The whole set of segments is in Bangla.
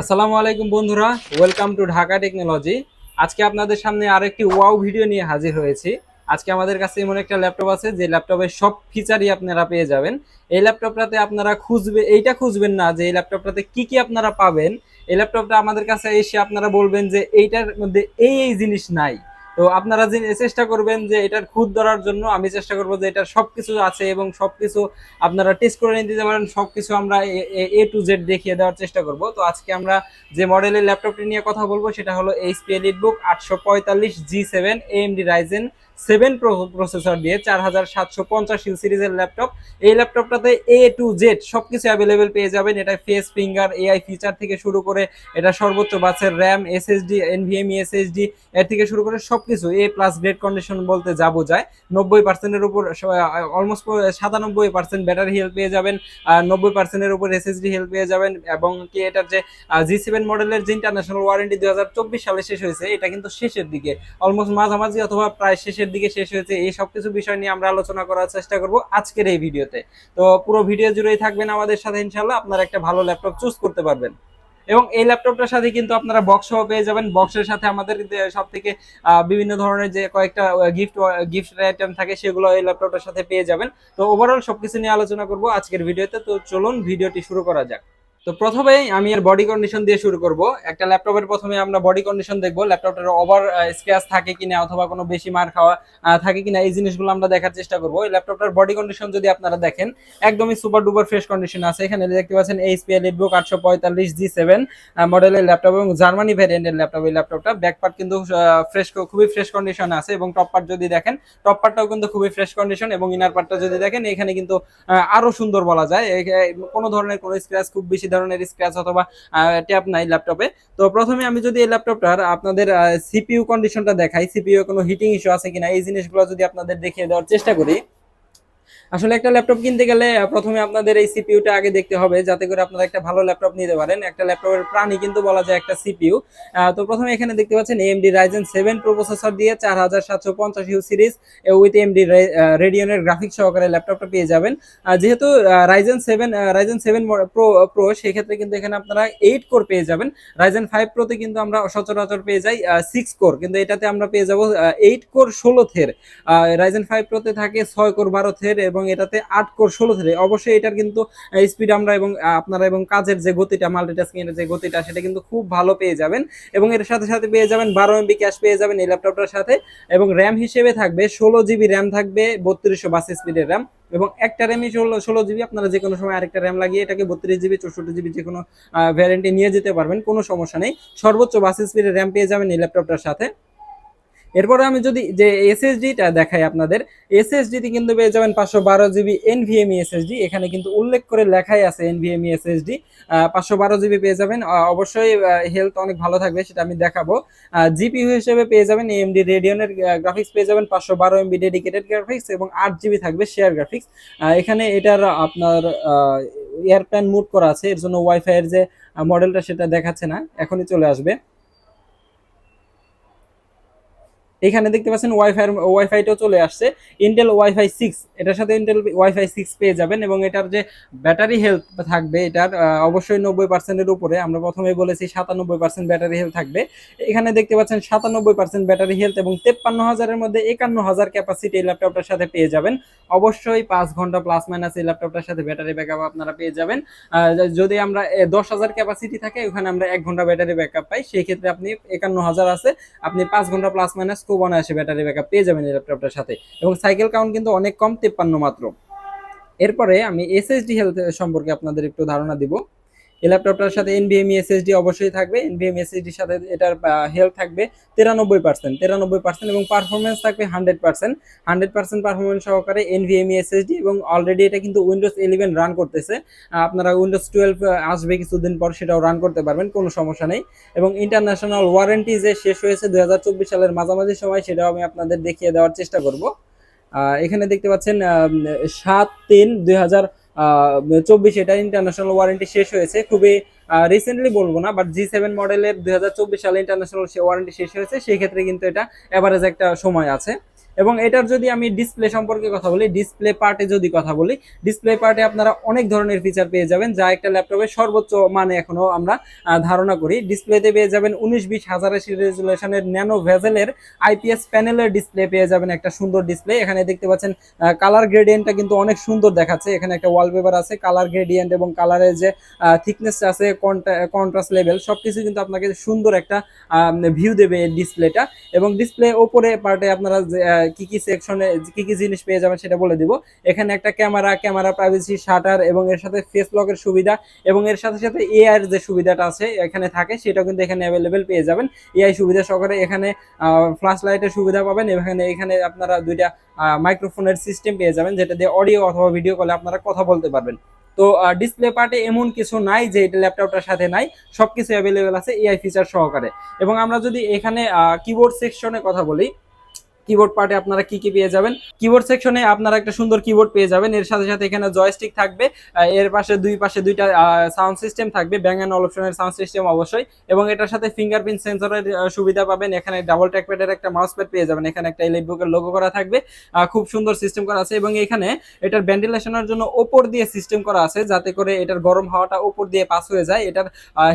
আসসালামু আলাইকুম বন্ধুরা ওয়েলকাম টু ঢাকা টেকনোলজি আজকে আপনাদের সামনে আরেকটি ওয়াও ভিডিও নিয়ে হাজির হয়েছি। আজকে আমাদের কাছে এমন একটা ল্যাপটপ আছে, যে ল্যাপটপের সব ফিচারই আপনারা পেয়ে যাবেন। এই ল্যাপটপটাতে আপনারা খুঁজবে, এইটা খুঁজবেন না, যে এই ল্যাপটপটাতে কি কি আপনারা পাবেন। এই ল্যাপটপটা আমাদের কাছে এসে আপনারা বলবেন যে এইটার মধ্যে এই এই জিনিস নাই। তো আপনারা যে চেষ্টা করবেন যে এটার খুদ ধরার জন্য আমি চেষ্টা করব যে এটা সব কিছু আছে এবং সব কিছু আপনারা টেস্ট করে নিতে পারেন সব কিছু আমরা এ টু জেড দেখিয়ে দেওয়ার চেষ্টা করব। তো আজকে আমরা যে মডেলের ল্যাপটপটি নিয়ে কথা বলব সেটা হলো এইচপি এলিটবুক আটশো পঁয়তাল্লিশ G seven AMD Ryzen seven processor দিয়ে চার হাজার সাতশো পঞ্চাশ সিরিজের ল্যাপটপ। এই ল্যাপটপটাতে এ টু জেড সবকিছু অ্যাভেলেবেল পেয়ে যাবেন। এটা ফেস ফিঙ্গার এআই ফিচার থেকে শুরু করে এটা সর্বোচ্চ বাসের র্যাম এসএসডি এনভিএমই এসএসডি এর থেকে শুরু করে সবকিছু এ প্লাস গ্রেড কন্ডিশন বলতে যা বোঝায়। নব্বই পার্সেন্টের উপর অলমোস্ট সাতানব্বই পার্সেন্ট ব্যাটারি হেলথ পেয়ে যাবেন নব্বই পার্সেন্টের উপর এসএসডি হেলথ পেয়ে যাবেন। এবং কি এটার যে জি সেভেন মডেলের যে ইন্টারন্যাশনাল ওয়ারেন্টি দুই হাজার চব্বিশ সালে শেষ হয়েছে, এটা কিন্তু শেষের দিকে। অলমোস্ট মাঝামাঝি অথবা প্রায় শেষের দিকে শেষ হয়েছে, এই সব কিছু বিষয় নিয়ে আমরা আলোচনা করার চেষ্টা করব আজকের এই ভিডিওতে। তো পুরো ভিডিও জুড়েই থাকবেন আমাদের সাথে ইনশাল্লাহ আপনারা একটা ভালো ল্যাপটপ চুজ করতে পারবেন। এবং এই ল্যাপটপটার সাথে কিন্তু আপনারা বক্স সহ পেয়ে যাবেন। বক্সের সাথে আমাদের সব থেকে বিভিন্ন ধরনের যে কয়েকটা গিফট গিফট আইটেম থাকে, সেগুলো এই ল্যাপটপটার সাথে পেয়ে যাবেন। তো ওভারঅল সবকিছু নিয়ে আলোচনা করব আজকের ভিডিওতে। তো চলুন ভিডিওটি শুরু করা যাক। তো প্রথমেই আমি এর বডি কন্ডিশন দিয়ে শুরু করব। একটা ল্যাপটপের প্রথমে আমরা বডি কন্ডিশন দেখব, ল্যাপটপটার ওভার স্ক্র্যাচ থাকে কিনা অথবা কোনো বেশি মার খাওয়া থাকে কিনা, এই জিনিসগুলো আমরা দেখার চেষ্টা করব। এই ল্যাপটপটার বডি কন্ডিশন যদি আপনারা দেখেন, একদমই সুপার ডুপার ফ্রেশ কন্ডিশন আছে। এখানে দেখতে পাচ্ছেন এইচপি এলিটবুক আটশো পঁয়তাল্লিশ জি সেভেন মডেলের ল্যাপটপ এবং জার্মানি ভ্যারিয়েন্টের ল্যাপটপ। এই ল্যাপটপটা ব্যাক পার্ট কিন্তু ফ্রেশ খুবই ফ্রেশ কন্ডিশন আছে এবং টপ পার্ট যদি দেখেন টপ পার্টটাও কিন্তু খুবই ফ্রেশ কন্ডিশন এবং ইনার পার্টটা যদি দেখেন, এখানে কিন্তু আরও সুন্দর বলা যায়। কোনো ধরনের কোনো স্ক্র্যাচ খুব বেশি ধরনের স্ক্র্যাচ অথবা ট্যাপ নাই ল্যাপটপে তো প্রথমে আমি যদি এই ল্যাপটপটার আপনাদের সিপিইউ কন্ডিশনটা দেখাই সিপিইউ কোনো হিটিং ইস্যু আছে কিনা, এই জিনিসগুলো যদি আপনাদের দেখিয়ে দেওয়ার চেষ্টা করি। আসলে একটা ল্যাপটপ কিনতে গেলে প্রথমে আপনাদের এই সিপিইউটা আগে দেখতে হবে, যাতে করে আপনারা একটা ভালো ল্যাপটপ নিতে পারেন। একটা ল্যাপটপের প্রাণী কিন্তু বলা যায় একটা সিপিইউ তো প্রথমে এখানে দেখতে পাচ্ছেন এমডি রাইজেন সেভেন প্রসেসর দিয়ে চার হাজার সাতশো পঞ্চাশ ইউ সিরিজ উইথ এমডি রেডিয়নের গ্রাফিক সহকারে ল্যাপটপটা পেয়ে যাবেন। যেহেতু Ryzen seven Ryzen seven pro pro সেক্ষেত্রে কিন্তু এখানে আপনারা এইট কোর পেয়ে যাবেন। রাইজেন ফাইভ প্রোতে কিন্তু আমরা সচরাচর পেয়ে যাই সিক্স কোর কিন্তু এটাতে আমরা পেয়ে যাব এইট কোর ষোলো থের রাইজেন ফাইভ প্রোতে থাকে ছয় কোর বারো থের এবং এটাতে আট কোর ষোলো থেকে অবশ্যই এটার কিন্তু স্পিড আমরা এবং আপনারা এবং কাজের যে গতিটা মাল্টিটাস্কিং এর যে গতিটা, সেটা কিন্তু খুব ভালো পেয়ে যাবেন। এবং এর সাথে সাথে পেয়ে যাবেন বারো এমবি ক্যাশ পেয়ে যাবেন এই ল্যাপটপটার সাথে। এবং র্যাম হিসেবে থাকবে ষোলো জিবি র্যাম থাকবে, বত্রিশশো বাস স্পিডের র্যাম এবং একটা র্যামই ষোলো ষোলো জিবি আপনারা যে কোনো সময় আরেকটা র্যাম লাগিয়ে এটাকে বত্রিশ জিবি চৌষট্টি জিবি যে কোনো ভ্যারিয়েন্টে নিয়ে যেতে পারবেন, কোনো সমস্যা নেই। সর্বোচ্চ বাস স্পিডের র্যাম পেয়ে যাবেন এই ল্যাপটপটার সাথে। এরপরে আমি যদি যে এসএসডিটা দেখাই আপনাদের এসএসডিতে কিন্তু পেয়ে যাবেন পাঁচশো বারো জিবি এনভিএমই এসএসডি এখানে কিন্তু উল্লেখ করে লেখাই আছে এনভিএমই এসএসডি পাঁচশো বারো জিবি পেয়ে যাবেন। অবশ্যই হেলথ অনেক ভালো থাকবে, সেটা আমি দেখাবো। জিপিইউ হিসেবে পেয়ে যাবেন এমডি রেডিয়নের গ্রাফিক্স পেয়ে যাবেন পাঁচশো বারো এমবি ডেডিকেটেড গ্রাফিক্স এবং আট জিবি থাকবে শেয়ার গ্রাফিক্স এখানে এটার আপনার এয়ারপ্ল্যান মুড করা আছে, এর জন্য ওয়াইফাইয়ের যে মডেলটা সেটা দেখাচ্ছে না, এখনই চলে আসবে। এখানে দেখতে পাচ্ছেন ওয়াইফাই ওয়াইফাইটাও চলে আসছে। ইন্টেল ওয়াইফাই সিক্স এটার সাথে ইন্টেল ওয়াইফাই সিক্স পেয়ে যাবেন এবং এটার যে ব্যাটারি হেলথ থাকবে, এটার অবশ্যই নব্বই পার্সেন্টের উপরে। আমরা প্রথমে বলেছি সাতানব্বই পার্সেন্ট ব্যাটারি হেলথ থাকবে। এখানে দেখতে পাচ্ছেন সাতানব্বই পার্সেন্ট ব্যাটারি হেলথ এবং তেপ্পান্ন হাজারের মধ্যে একান্ন হাজার ক্যাপাসিটি এই ল্যাপটপটার সাথে পেয়ে যাবেন। অবশ্যই পাঁচ ঘণ্টা প্লাস মাইনাস এই ল্যাপটপটার সাথে ব্যাটারি ব্যাকআপ আপনারা পেয়ে যাবেন। যদি আমরা দশ হাজার ক্যাপাসিটি থাকে, ওখানে আমরা এক ঘণ্টা ব্যাটারি ব্যাকআপ পাই। সেই ক্ষেত্রে আপনি একান্ন হাজার আছে, আপনি পাঁচ ঘণ্টা প্লাস মাইনাস খুব অনায়াসে ব্যাটারি ব্যাকআপ পেয়ে যাবেন এই ল্যাপটপটার সাথে। এবং সাইকেল কাউন্ট কিন্তু অনেক কম, তেপ্পান্ন মাত্র। এরপরে আমি এসএসডি হেলথ সম্পর্কে আপনাদের একটু ধারণা দিব। এই ল্যাপটপটার সাথে এনভিএমই এসএসডি অবশ্যই থাকবে। এনভিএমই এসএসডির সাথে এটার হেলথ থাকবে তিরানব্বই পার্সেন্ট তিরানব্বই পার্সেন্ট এবং পারফরমেন্স থাকবে hundred percent hundred percent performance সহকারে এনভিএমই এসএসডি এবং অলরেডি এটা কিন্তু উইন্ডোজ ইলেভেন রান করতেছে। আপনারা উইন্ডোজ টুয়েলভ আসবে কিছুদিন পর সেটাও রান করতে পারবেন, কোনো সমস্যা নেই। এবং ইন্টারন্যাশনাল ওয়ারেন্টি যে শেষ হয়েছে দু হাজার চব্বিশ সালের মাঝামাঝি সময় সেটাও আমি আপনাদের দেখিয়ে দেওয়ার চেষ্টা করব। এখানে দেখতে পাচ্ছেন সাত তিন দুই চব্বিশ এটা ইন্টারন্যাশনাল ওয়ারেন্টি শেষ হয়েছে। খুবই রিসেন্টলি বলব না বাট জি সেভেন মডেলের দুই হাজার চব্বিশ সালে ইন্টারন্যাশনাল ওয়ারেন্টি শেষ হয়েছে, সেই ক্ষেত্রে কিন্তু এটা এভারেজ একটা সময় আছে। এবং এটার যদি আমি ডিসপ্লে সম্পর্কে কথা বলি ডিসপ্লে পার্টে যদি কথা বলি ডিসপ্লে পার্টে আপনারা অনেক ধরনের ফিচার পেয়ে যাবেন, যা একটা ল্যাপটপের সর্বোচ্চ মানে এখনও আমরা ধারণা করি। ডিসপ্লেতে পেয়ে যাবেন উনিশ বিশ হাজার আশি রেজুলেশনের ন্যানো ভেজেলের আইপিএস প্যানেলের ডিসপ্লে পেয়ে যাবেন একটা সুন্দর ডিসপ্লে এখানে দেখতে পাচ্ছেন কালার গ্রেডিয়েন্টটা কিন্তু অনেক সুন্দর দেখাচ্ছে। এখানে একটা ওয়ালপেপার আছে কালার গ্রেডিয়েন্ট এবং কালারের যে থিকনেস আছে কন্ট্রাস্ট লেভেল সবকিছু কিন্তু আপনাকে সুন্দর একটা ভিউ দেবে ডিসপ্লেটা এবং ডিসপ্লে ওপরে পার্টে আপনারা কি কি সেকশনে কি কি জিনিস পেয়ে যাবেন সেটা বলে দিব। এখানে একটা ক্যামেরা ক্যামেরা প্রাইভেসি শাটার এবং এর সাথে ফেস লকের সুবিধা এবং এর সাথে সাথে এআই এর যে সুবিধাটা আছে, এখানে থাকে, সেটাও কিন্তু এখানে অ্যাভেলেবেল পেয়ে যাবেন। এআই সুবিধা সহকারে এখানে ফ্ল্যাশ লাইটের সুবিধা পাবেন এখানে এখানে আপনারা দুইটা মাইক্রোফোনের সিস্টেম পেয়ে যাবেন, যেটা দিয়ে অডিও অথবা ভিডিও কলে আপনারা কথা বলতে পারবেন। তো ডিসপ্লে পার্টে এমন কিছু নাই যে এটা ল্যাপটপটার সাথে নাই, সবকিছু অ্যাভেলেবেল আছে এআই ফিচার সহকারে। এবং আমরা যদি এখানে কিবোর্ড সেকশনে কথা বলি কিবোর্ড পার্টে আপনারা কি কি পেয়ে যাবেন? কিবোর্ড সেকশনে আপনারা একটা সুন্দর কিবোর্ড পেয়ে যাবেন। এর সাথে সাথে এখানে জয়স্টিক থাকবে। এর পাশে, দুই পাশে দুইটা সাউন্ড সিস্টেম থাকবে। ব্যাং অ্যান্ড অপশনের সাউন্ড সিস্টেম অবশ্যই। এবং এটার সাথে ফিঙ্গারপ্রিন্ট সেন্সরের সুবিধা পাবেন। এখানে ডাবল ট্র্যাকপ্যাডের একটা মাউস প্যাড পেয়ে যাবেন। এখানে একটা ইলেট বুকের লোগো করা থাকবে। খুব সুন্দর সিস্টেম করা আছে। এবং এখানে এটার ভেন্টিলেশনের জন্য ওপর দিয়ে সিস্টেম করা আছে। যাতে করে এটার গরম হাওয়াটা ওপর দিয়ে পাস হয়ে যায়। এটার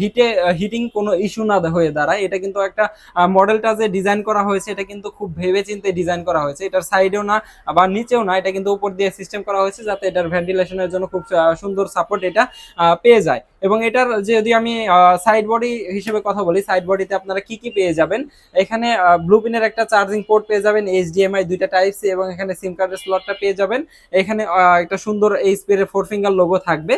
হিটে হিটিং কোনো ইস্যু না হয়ে দাঁড়ায়। এটা কিন্তু একটা মডেলটা যে ডিজাইন করা হয়েছে, এটা কিন্তু খুব ভেবে চিন্তে ডিজাইন করা হয়েছে। এটার সাইডেও না বা নিচেও না, এটা কিন্তু উপর দিয়ে সিস্টেম করা হয়েছে যাতে এটার ভেন্টিলেশনের জন্য খুব সুন্দর সাপোর্ট এটা পেয়ে যায়। এবং এটার যদি আমি সাইড বডি হিসেবে কথা বলি সাইড বডিতে আপনারা কি কি পেয়ে যাবেন? এখানে ব্লুপিনের একটা চার্জিং পোর্ট পেয়ে যাবেন এইচডিএমআই দুইটা টাইপ সি এবং এখানে সিম কার্ডের স্লটটা পেয়ে যাবেন। এখানে একটা সুন্দর এইচপি এর ফোর ফিঙ্গার লোগো থাকবে।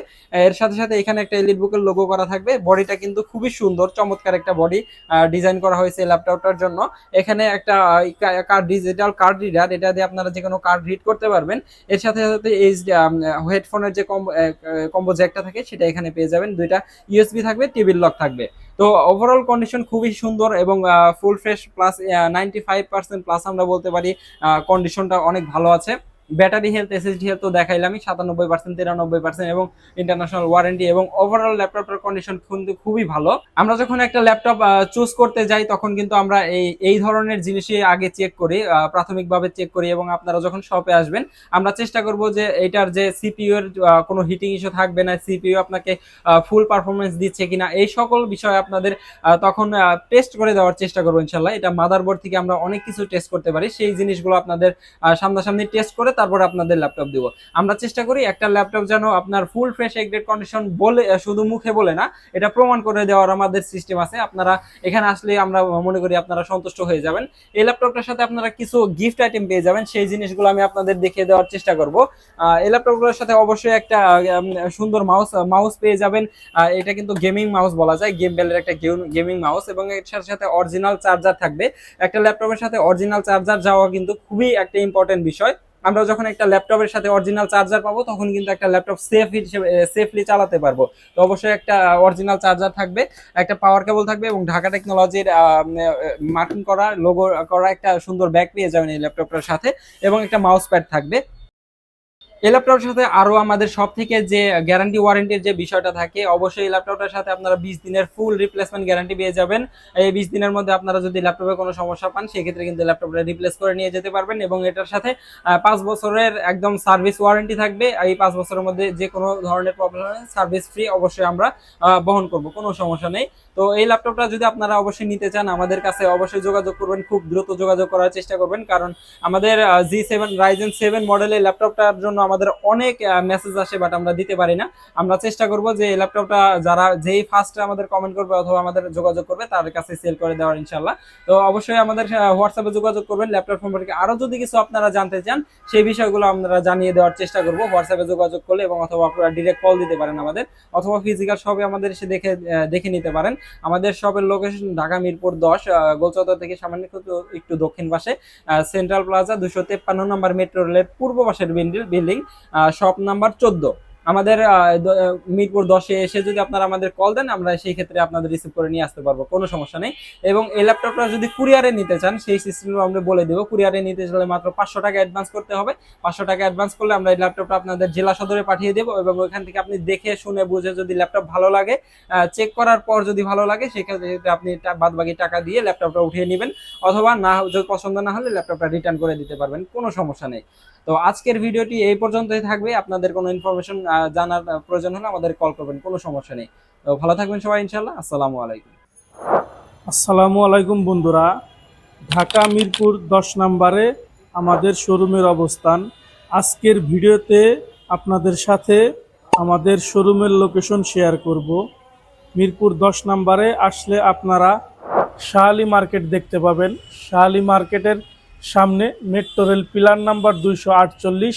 এর সাথে সাথে এখানে একটা এলিট বুকের লোগো করা থাকবে। বডিটা কিন্তু খুবই সুন্দর, চমৎকার একটা বডি ডিজাইন করা হয়েছে এই ল্যাপটপটার জন্য। এখানে একটা কার্ড ডিজিটাল কার্ড রিডার এটা দিয়ে আপনারা যে কোনো কার্ড রিড করতে পারবেন। এর সাথে সাথে এই হেডফোনের যে কম্বো জ্যাকটা থাকে, সেটা এখানে পেয়ে যাবেন। দুইটা ইউএসবি থাকবে টিভির লক থাকবে। তো ওভারঅল কন্ডিশন খুবই সুন্দর এবং full fresh plus ninety five percent plus আমরা বলতে পারি কন্ডিশনটা অনেক ভালো আছে। ব্যাটারি হেলথ এসএসডি হেলথ তো দেখাইলামই, সাতানব্বই পার্সেন্ট, তিরানব্বই পার্সেন্ট এবং ইন্টারন্যাশনাল ওয়ারেন্টি এবং ওভারঅল ল্যাপটপটার কন্ডিশন কিন্তু খুবই ভালো। আমরা যখন একটা ল্যাপটপ চুজ করতে যাই, তখন কিন্তু আমরা এই এই ধরনের জিনিসই আগে চেক করি প্রাথমিকভাবে চেক করি এবং আপনারা যখন শপে আসবেন, আমরা চেষ্টা করব যে এটার যে সিপিইউ এর কোনো হিটিং ইস্যু থাকবে না সিপিইউ আপনাকে ফুল পারফরমেন্স দিচ্ছে কিনা, এই সকল বিষয় আপনাদের তখন টেস্ট করে দেওয়ার চেষ্টা করব ইনশাল্লাহ এটা মাদারবোর্ড থেকে আমরা অনেক কিছু টেস্ট করতে পারি, সেই জিনিসগুলো আপনাদের সামনাসামনি টেস্ট করে তারপরে আপনাদের ল্যাপটপ দিব। আমরা চেষ্টা করি একটা ল্যাপটপ যেন আপনার ফুল ফ্রেশ এগ্রেড কন্ডিশন বলে শুধু মুখে বলে না, এটা প্রমাণ করে দেওয়ার আমাদের সিস্টেম আছে। আপনারা এখানে আসলে আমরা মনে করি আপনারা সন্তুষ্ট হয়ে যাবেন। এই ল্যাপটপটার সাথে আপনারা কিছু গিফট আইটেম পেয়ে যাবেন, সেই জিনিসগুলো আমি আপনাদের দেখিয়ে দেওয়ার চেষ্টা করব। এই ল্যাপটপগুলোর সাথে অবশ্যই একটা সুন্দর মাউস মাউস পেয়ে যাবেন। এটা কিন্তু গেমিং মাউস বলা যায় গেম বেলের একটা গেমিং মাউস এবং এর সাথে অরিজিনাল চার্জার থাকবে। একটা ল্যাপটপের সাথে অরিজিনাল চার্জার যাওয়া কিন্তু খুবই একটা ইম্পর্টেন্ট বিষয়। আমরা যখন একটা ল্যাপটপের সাথে অরিজিনাল চার্জার পাবো, তখন কিন্তু একটা ল্যাপটপ সেফ হিসেবে সেফলি চালাতে পারব। তো অবশ্যই একটা অরিজিনাল চার্জার থাকবে, একটা পাওয়ার কেবল থাকবে এবং ঢাকা টেকনোলজির মার্কিং করা লোগো করা একটা সুন্দর ব্যাগ পেয়ে যাবেন এই ল্যাপটপটার সাথে এবং একটা মাউস প্যাড থাকবে। এই ল্যাপটপের সাথে আরও আমাদের সব থেকে যে গ্যারান্টি ওয়ারেন্টির যে বিষয়টা থাকে, অবশ্যই এই ল্যাপটপটার সাথে আপনারা বিশ দিনের ফুল রিপ্লেসমেন্ট গ্যারান্টি পেয়ে যাবেন। এই বিশ দিনের মধ্যে আপনারা যদি ল্যাপটপে কোনো সমস্যা পান, সেক্ষেত্রে কিন্তু ল্যাপটপটা রিপ্লেস করে নিয়ে যেতে পারবেন এবং এটার সাথে পাঁচ বছরের একদম সার্ভিস ওয়ারেন্টি থাকবে। এই পাঁচ বছরের মধ্যে যে কোনো ধরনের প্রবলেম সার্ভিস ফ্রি অবশ্যই আমরা বহন করব, কোনো সমস্যা নেই। তো এই ল্যাপটপটা যদি আপনারা অবশ্যই নিতে চান, আমাদের কাছে অবশ্যই যোগাযোগ করবেন, খুব দ্রুত যোগাযোগ করার চেষ্টা করবেন। কারণ আমাদের জি সেভেন রাইজেন সেভেন মডেলের ল্যাপটপটার জন্য আমাদের অনেক মেসেজ আসে বাট আমরা দিতে পারি না। আমরা চেষ্টা করব যে এই ল্যাপটপটা যারা, যেই ফার্স্ট আমাদের কমেন্ট করবে অথবা আমাদের যোগাযোগ করবে, তাদের কাছে সেল করে দেওয়ার ইনশাল্লাহ তো অবশ্যই আমাদের হোয়াটসঅ্যাপে যোগাযোগ করবেন ল্যাপটপ সম্পর্কে আরও যদি কিছু আপনারা জানতে চান, সেই বিষয়গুলো আমরা জানিয়ে দেওয়ার চেষ্টা করব। হোয়াটসঅ্যাপে যোগাযোগ করলে এবং অথবা আপনারা ডিরেক্ট কল দিতে পারেন আমাদের, অথবা ফিজিক্যাল শপে আমাদের এসে দেখে দেখে নিতে পারেন। আমাদের শপের লোকেশন ঢাকা মিরপুর দশ গোলচত্বর থেকে সামান্য একটু দক্ষিণ পাশে সেন্ট্রাল প্লাজা দুশো তেপ্পান্ন নম্বর মেট্রো রেলের পূর্ব পাশের বিল্ডিং শপ নাম্বার চোদ্দ। আমাদের মিরপুর দশে এসে যদি আপনারা আমাদের কল দেন, আমরা সেই ক্ষেত্রে আপনাদের রিসিভ করে নিয়ে আসতে পারব, কোনো সমস্যা নেই। এবং এই ল্যাপটপটা যদি কুরিয়ারে নিতে চান, সেই সিস্টেমও আমরা বলে দেবো। কুরিয়ারে নিতে চাইলে মাত্র পাঁচশো টাকা অ্যাডভান্স করতে হবে। পাঁচশো টাকা অ্যাডভান্স করলে আমরা এই ল্যাপটপটা আপনাদের জেলা সদরে পাঠিয়ে দেবো এবং ওইখান থেকে আপনি দেখে, শুনে, বুঝে যদি ল্যাপটপ ভালো লাগে চেক করার পর যদি ভালো লাগে, সেক্ষেত্রে আপনি বাদ বাকি টাকা দিয়ে ল্যাপটপটা উঠিয়ে নেবেন। অথবা না, যদি পছন্দ না হলে ল্যাপটপটা রিটার্ন করে দিতে পারবেন, কোনো সমস্যা নেই। তো আজকের ভিডিওটি এই পর্যন্তই থাকবে। আপনাদের কোনো ইনফরমেশন জানার প্রয়োজন হলে আমাদের কল করবেন, কোনো সমস্যা নেই। ভালো থাকবেন সবাই ইনশাল্লাহ আসসালামু আলাইকুম। আসসালামু আলাইকুম বন্ধুরা। ঢাকা মিরপুর দশ নম্বরে আমাদের শোরুমের অবস্থান। আজকের ভিডিওতে আপনাদের সাথে আমাদের শোরুমের লোকেশন শেয়ার করব। মিরপুর দশ নম্বরে আসলে আপনারা শাহালি মার্কেট দেখতে পাবেন। শাহালি মার্কেটের সামনে মেট্রো রেল পিলার নাম্বার দুইশো আটচল্লিশ।